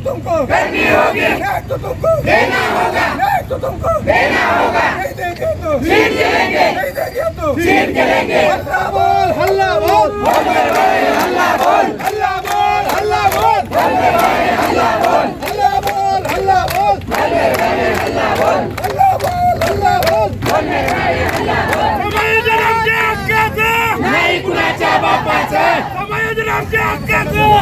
तुमको करनी होगी नहीं तो तुमको देना होगा नहीं तो तुमको देना होगा नहीं देंगे तो छीन के लेंगे नहीं देंगे तो छीन के लेंगे हल्ला बोल हल्ला बोल हल्ला बोल हल्ला बोल हल्ला बोल हल्ला बोल हल्ला बोल हल्ला बोल हल्ला बोल हल्ला बोल समायोजन आमच्या हक्काचं नाही कुणाच्या बापाचं समायोजन आमच्या हक्काचं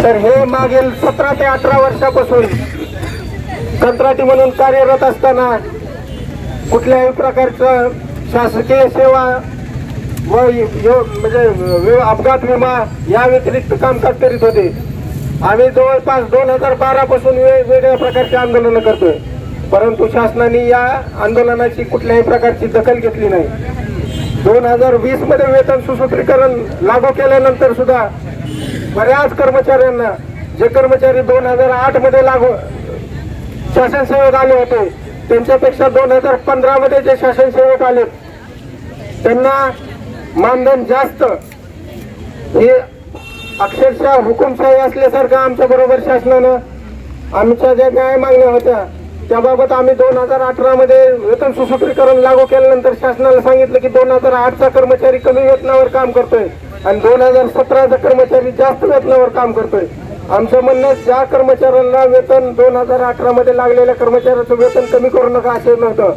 तर हे मागील सतरा ते अठरा वर्षापासून कंत्राटी म्हणून कार्यरत असताना कुठल्याही प्रकारचं शासकीय सेवा व यो- म्हणजे अपघात विमा या व्यतिरिक्त कामकाज करीत होते आम्ही जवळपास दोन हजार बारा पासून वेगवेगळ्या प्रकारचे आंदोलनं करतोय. परंतु शासनाने या आंदोलनाची कुठल्याही प्रकारची दखल घेतली नाही. दोन हजार वीसमध्ये वेतन सुसूत्रीकरण लागू केल्यानंतर सुद्धा बऱ्याच कर्मचाऱ्यांना जे कर्मचारी दोन हजार आठमध्ये लागू शासन सेवक आले होते त्यांच्यापेक्षा दोन हजार पंधरा मध्ये जे शासन सेवक आले त्यांना मानधन जास्त. हे अक्षरशः हुकुमशाही असल्यासारखं आमच्या बरोबर शासनानं आमच्या ज्या न्याय मागण्या होत्या त्याबाबत आम्ही दोन हजार अठरा मध्ये वेतन सुसूत्रीकरण लागू केल्यानंतर शासनाला सांगितलं की दोन हजार आठचा कर्मचारी कमी वेतनावर काम करतोय आणि दोन हजार सतराचा कर्मचारी जास्त वेतनावर काम करतोय. आमचं म्हणणं ज्या कर्मचाऱ्यांना वेतन दोन हजार अठरा मध्ये लागलेल्या कर्मचाऱ्याचं वेतन कमी करू नका असं नव्हतं.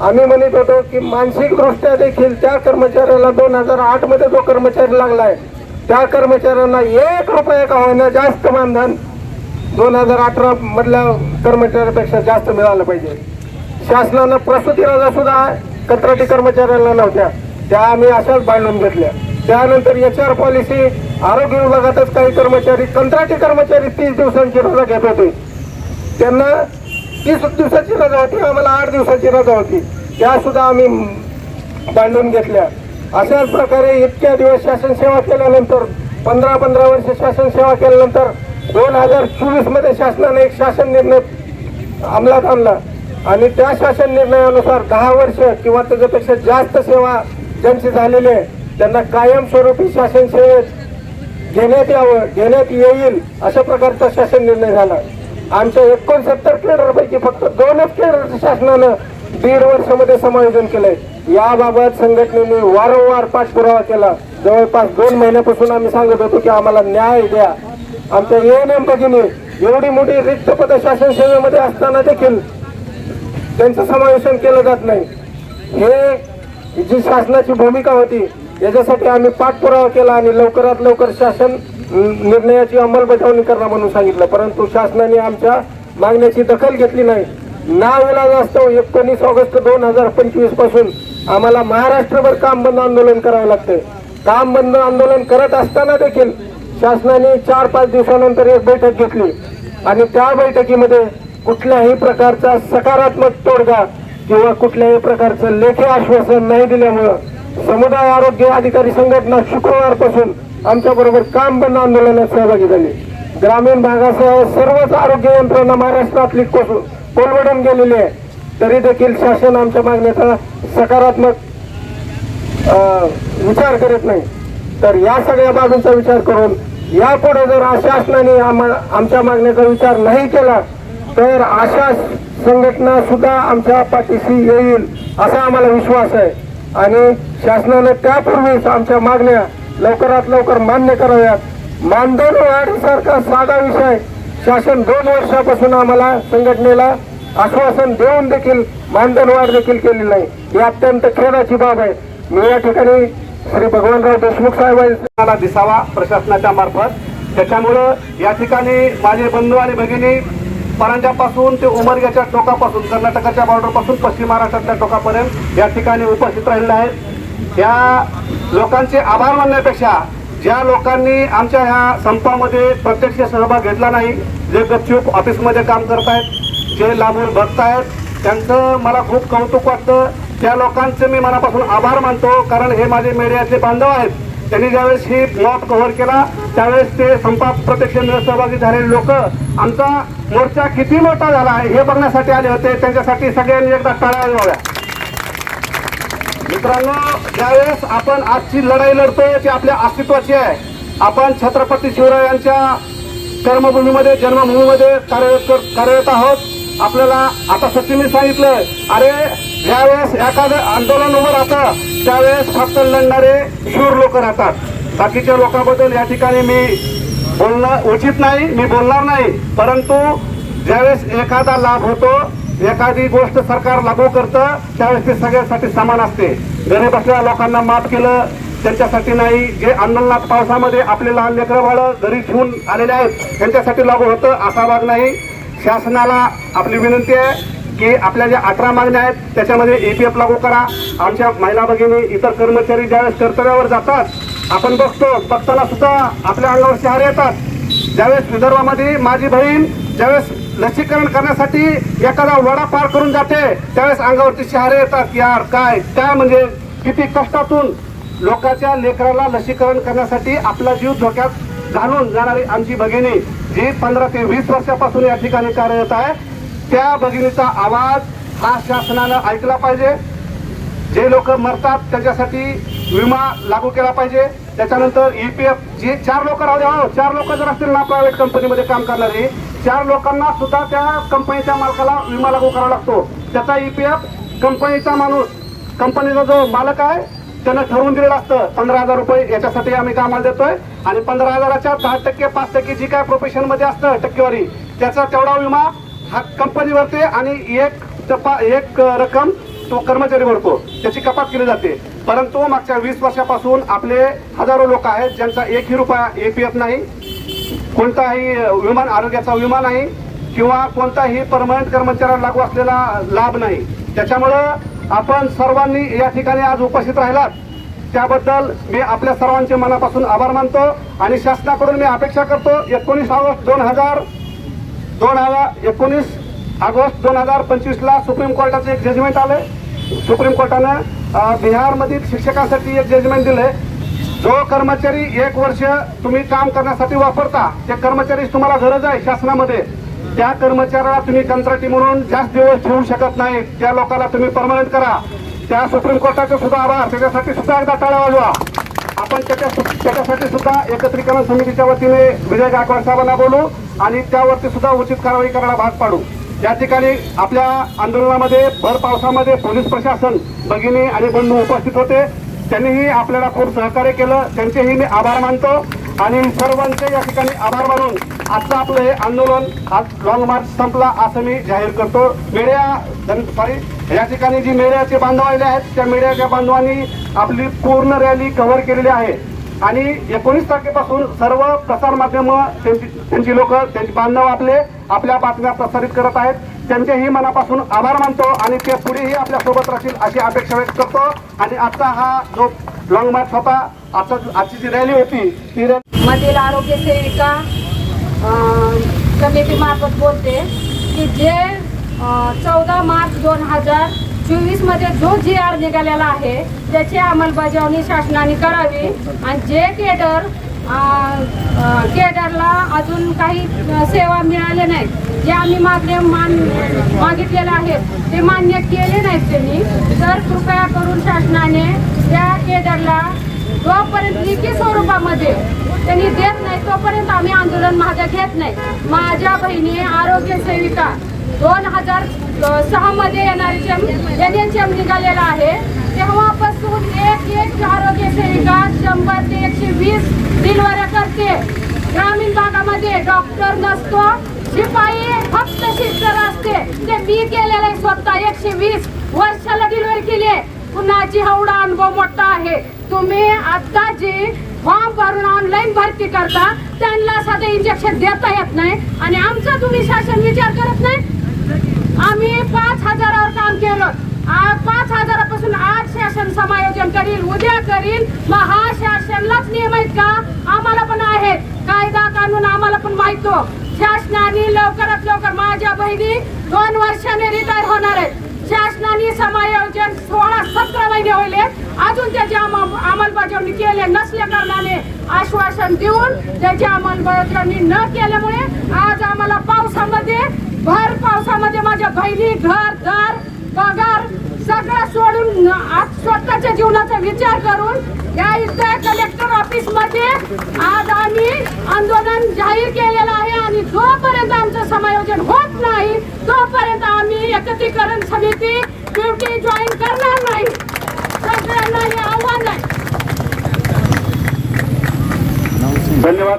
आम्ही म्हणत होतो की मानसिकदृष्ट्या देखील त्या कर्मचाऱ्याला दोन हजार आठमध्ये जो कर्मचारी लागलाय त्या कर्मचाऱ्यांना एक रुपया का होईना जास्त मानधन दोन हजार अठरा मधल्या कर्मचाऱ्यापेक्षा जास्त मिळालं पाहिजे. शासनानं प्रसूती सुद्धा कंत्राटी कर्मचाऱ्यांना नव्हत्या. त्या आम्ही अशाच बांधून घेतल्या. त्यानंतर एच आर पॉलिसी आरोग्य विभागातच काही कर्मचारी कंत्राटी कर्मचारी तीस दिवसांची रजा घेत होते. त्यांना तीस दिवसाची रजा होती आम्हाला आठ दिवसाची रजा होती. त्या सुद्धा आम्ही बांधून घेतल्या. अशाच प्रकारे इतक्या दिवस शासन सेवा केल्यानंतर पंधरा पंधरा वर्ष शासन सेवा केल्यानंतर दोन हजार चोवीसमध्ये शासनाने एक शासन निर्णय अंमलात आणला. आणि त्या शासन निर्णयानुसार दहा वर्ष किंवा त्याच्यापेक्षा जास्त सेवा ज्यांची झालेली आहे त्यांना कायमस्वरूपी शासन सेवेत घेण्यात यावं घेण्यात येईल अशा प्रकारचा शासन निर्णय झाला. आमच्या एकोणसत्तर केडरपैकी फक्त दोनच केडर शासनानं दीड वर्षामध्ये समायोजन केलंय. याबाबत संघटनेने वारंवार पाठपुरावा केला. जवळपास दोन महिन्यापासून आम्ही सांगत होतो की आम्हाला न्याय द्या. आमच्या एएनएम भगिनी एवढी मोठी रिक्त पद शासन सेवेमध्ये असताना देखील त्यांचं समावेशन केलं जात नाही. हे जी शासनाची भूमिका होती याच्यासाठी आम्ही पाठपुरावा केला आणि लवकरात लवकर शासन निर्णयाची अंमलबजावणी करा म्हणून सांगितलं. परंतु शासनाने आमच्या मागण्याची दखल घेतली नाही. नाविलाज असतो एकोणीस ऑगस्ट दोन हजार पंचवीसपासून आम्हाला महाराष्ट्रभर काम बंद आंदोलन करावं लागतंय. काम बंद आंदोलन करत असताना देखील शासनाने चार पाच दिवसानंतर एक बैठक घेतली. आणि त्या बैठकीमध्ये कुठल्याही प्रकारचा सकारात्मक तोडगा किंवा कुठल्याही प्रकारचं लेखी आश्वासन नाही दिल्यामुळं समुदाय आरोग्य अधिकारी संघटना शुक्रवारपासून आमच्या बरोबर काम बंद आंदोलनात सहभागी झाले. ग्रामीण भागासह सर्वच आरोग्य यंत्रणा महाराष्ट्रातली कोस- कोलवडून गेलेली आहे. तरी देखील शासन आमच्या मागण्याचा सकारात्मक विचार करत नाही. तर या सगळ्या बाबींचा विचार करून यापुढे जर शासनाने आम्हा- आमच्या मागण्याचा विचार नाही केला तर अशा संघटना सुद्धा आमच्या पाठीशी येईल असा आम्हाला विश्वास आहे. आणि शासनाने त्यापूर्वीच आमच्या मागण्या लवकरात लवकर मान्य कराव्यात. मानधन वाढीसारखा साधा विषय शासन दोन वर्षापासून आम्हाला संघटनेला आश्वासन देऊन देखील मानधन वाढ देखील केली नाही. ही अत्यंत खेदाची बाब आहे. मी या ठिकाणी श्री भगवानराव देशमुख साहेबांना दिसावा प्रशासनाच्या मार्फत. त्याच्यामुळं या ठिकाणी माझे बंधू आणि भगिनी परांजापासून ते उमरग्याच्या टोकापासून कर्नाटकाच्या बॉर्डरपासून पश्चिम महाराष्ट्रातल्या टोकापर्यंत या ठिकाणी उपस्थित राहिलेले आहेत. या लोकांचे आभार मानण्यापेक्षा ज्या लोकांनी आमच्या ह्या संपामध्ये प्रत्यक्ष सहभाग घेतला नाही जे गपचूप ऑफिसमध्ये काम करत आहेत जे लांबून बघतायत आहेत त्यांचं मला खूप कौतुक वाटतं. त्या लोकांचे मी मनापासून आभार मानतो कारण हे माझे मीडियातले बांधव आहेत. त्यांनी ज्यावेळेस ही मॉब कव्हर केला त्यावेळेस ते संपात प्रत्यक्ष न सहभागी झालेले लोक आमचा मोर्चा किती मोठा झाला आहे हे बघण्यासाठी आले होते. त्यांच्यासाठी सगळ्यांनी एकदा टाळ्या मित्रांनो ज्यावेळेस आपण आजची लढाई लढतोय ती आपल्या अस्तित्वाची आहे. आपण छत्रपती शिवरायांच्या कर्मभूमीमध्ये जन्मभूमीमध्ये कार्यरत कार्यरत आहोत. आपल्याला आता सचिनने सांगितलं अरे ज्यावेळेस एखादं आंदोलन उभं राहतं त्यावेळेस फक्त लढणारे शूर लोक राहतात. बाकीच्या लोकांबद्दल या ठिकाणी मी बोलणं उचित नाही मी बोलणार नाही. परंतु ज्यावेळेस एखादा लाभ होतो एखादी गोष्ट सरकार लागू करतं त्यावेळेस ते सगळ्यांसाठी समान असते. घरी बसलेल्या लोकांना माफ केलं त्यांच्यासाठी नाही. जे आंदोलनात पावसामध्ये आपले लहान लेकरं बाळं घरी ठेवून आलेले आहेत त्यांच्यासाठी लागू होतं असा भाग नाही. शासनाला आपली विनंती आहे की आपल्या ज्या अठरा मागण्या आहेत त्याच्यामध्ये ए पी एफ लागू करा. आमच्या महिला भगिनी इतर कर्मचारी ज्यावेळेस कर्तव्यावर जातात आपण बघतो बघताना सुद्धा आपल्या अंगावर शहारे येतात. ज्यावेळेस विदर्भामध्ये माझी बहीण ज्यावेळेस लसीकरण करण्यासाठी एखादा वडा पार करून जाते त्यावेळेस अंगावरती शहारे येतात यार काय? काय म्हणजे किती कष्टातून लोकांच्या लेकराला लसीकरण करण्यासाठी आपला जीव धोक्यात घालून जाणारी आमची भगिनी जी पंधरा ते वीस वर्षापासून या ठिकाणी कार्यरत आहे त्या भगिनीचा आवाज हा शासनानं ऐकला पाहिजे. जे लोक मरतात त्याच्यासाठी विमा लागू केला पाहिजे. त्याच्यानंतर ई पी एफ जे चार लोक राहू द्या हो, चार लोक जर असतील ना प्रायव्हेट कंपनीमध्ये काम करणारी चार लोकांना सुद्धा त्या कंपनीच्या मालकाला विमा लागू करावा लागतो. त्याचा ईपीएफ कंपनीचा माणूस कंपनीचा जो मालक आहे त्यानं ठरवून दिलेलं असतं. पंधरा हजार रुपये याच्यासाठी आम्ही कामाला देतोय. आणि पंधरा हजाराच्या दहा टक्के पाच टक्के जी काय प्रोफेशनमध्ये असतं टक्केवारी त्याचा तेवढा विमा हा कंपनीवरती आणि एक टप्पा एक रक्कम तो कर्मचारी भरतो. त्याची कपात केली जाते. परंतु मागच्या वीस वर्षापासून आपले हजारो लोक आहेत ज्यांचा एकही रुपया एपीएफ नाही. कोणताही विमान आरोग्याचा विमा नाही किंवा कोणताही परमनंट कर्मचाऱ्याला लागू असलेला लाभ नाही. त्याच्यामुळं आपण सर्वांनी या ठिकाणी आज उपस्थित राहिलात. त्याबद्दल मी आपल्या सर्वांचे मनापासून आभार मानतो आणि शासनाकडून मी अपेक्षा करतो एकोणीस ऑगस्ट दोन हजार दोन हजार एकोणीस ऑगस्ट दोन हजार पंचवीसला सुप्रीम कोर्टाचं एक जजमेंट आलं सुप्रीम कोर्टानं बिहारमधील शिक्षकांसाठी एक जजमेंट दिलंय. जो कर्मचारी एक वर्ष तुम्ही काम करण्यासाठी वापरता त्या कर्मचारी तुम्हाला गरज आहे शासनामध्ये. त्या कर्मचाऱ्याला तुम्ही कंत्राटी म्हणून जास्त दिवस ठेवू शकत नाही त्या लोकांना तुम्ही परमनंट करा. त्या सुप्रीम कोर्टाचे सुद्धा आभार. त्याच्यासाठी सुद्धा एकदा टाळा वाजवा. आपण त्याच्या त्याच्यासाठी सुद्धा एकत्रीकरण समितीच्या वतीने विजय गायकवाड साहेबांना बोलू आणि त्यावरती सुद्धा उचित कारवाई करायला भाग पाडू. या ठिकाणी आपल्या आंदोलनामध्ये भर पावसामध्ये पोलीस प्रशासन भगिनी आणि बंधू उपस्थित होते. त्यांनीही आपल्याला खूप सहकार्य केलं. त्यांचेही मी आभार मानतो. आणि सर्वांचे या ठिकाणी आभार मानून आजचं आपलं हे आंदोलन आज लॉंग मार्च संपला असं मी जाहीर करतो. मेड्या सॉरी या ठिकाणी जी मेड्याचे बांधव आलेले आहेत त्या मेड्याच्या बांधवांनी आपली पूर्ण रॅली कव्हर केलेली आहे. आणि एकोणीस तारखेपासून सर्व प्रसारमाध्यमं त्यांची त्यांची लोक त्यांचे बांधव आपले आपल्या बातम्या प्रसारित करत आहेत. त्यांचेही मनापासून आभार मानतो आणि ते पुढेही आपल्यासोबत राहतील अशी अपेक्षा व्यक्त करतो. आणि आजचा हा जो लॉंग मार्च होता आता आजची जी रॅली होती ती रॅली मधील आरोग्य सेविका समितीमार्फत बोलते की जे चौदा मार्च दोन हजार चोवीसमध्ये जो जी आर निघालेला आहे त्याची अंमलबजावणी शासनाने करावी. आणि जे केडर केडरला अजून काही सेवा मिळाल्या नाहीत. जे आम्ही मागणे मान मागितलेले आहेत ते मान्य केले नाहीत त्यांनी. तर कृपया करून शासनाने त्या केडरला जोपर्यंत लिखी स्वरूपामध्ये त्यांनी देत नाही तोपर्यंत आम्ही आंदोलन मागे घेत नाही. माझ्या बहिणी आरोग्य सेविका दोन हजार सहा मध्ये येणारी एन एच एम निघालेला आहे. तेव्हापासून एक एक आरोग्य सेविका शंभर ते एकशे वीस दिलवाऱ्या करते. ग्रामीण भागामध्ये डॉक्टर नसतो. शिपाई फक्त शिस्तर असते. ते मी केलेलं आहे स्वतः एकशे वीस वर्षाला डिलिव्हरी केली आहे. कुणाची हवडा अनुभव मोठा आहे? तुम्ही आता जी फॉर्म भरून ऑनलाईन भरती करता त्यांना साधं इंजेक्शन देता येत नाही आणि आमचा तुम्ही शासन विचार करत नाही? आम्ही पाच हजारावर काम केलं. पाच हजारापासून आठ शासन समायोजन करील उद्या करील. मग हा शासनलाच नियम आहेत का? आम्हाला पण आहे कायदा कानून आम्हाला पण माहितो हो. शासनाने लवकरात लवकर माझ्या बहिणी दोन वर्षाने रिटायर होणार आहेत. शासनाने समायोजन सोळा सतरा महिने होईल अजून त्याची अंमलबजावणी केले नसल्या कारणाने आश्वासन देऊन त्याची अंमलबजावणी न केल्यामुळे आज आम्हाला पावसामध्ये भर पावसामध्ये माझ्या बहिणी घर दार पगार सगळं सोडून आज स्वतःच्या जीवनाचा विचार करून या इथल्या कलेक्टर ऑफिसमध्ये आज आम्ही आंदोलन जाहीर केलेलं आहे. आणि जोपर्यंत आमचं समायोजन होत नाही तोपर्यंत आम्ही एकत्रीकरण समिती ड्युटी जॉईन करणार नाही. सगळ्यांना हे आव्हान आहे. धन्यवाद.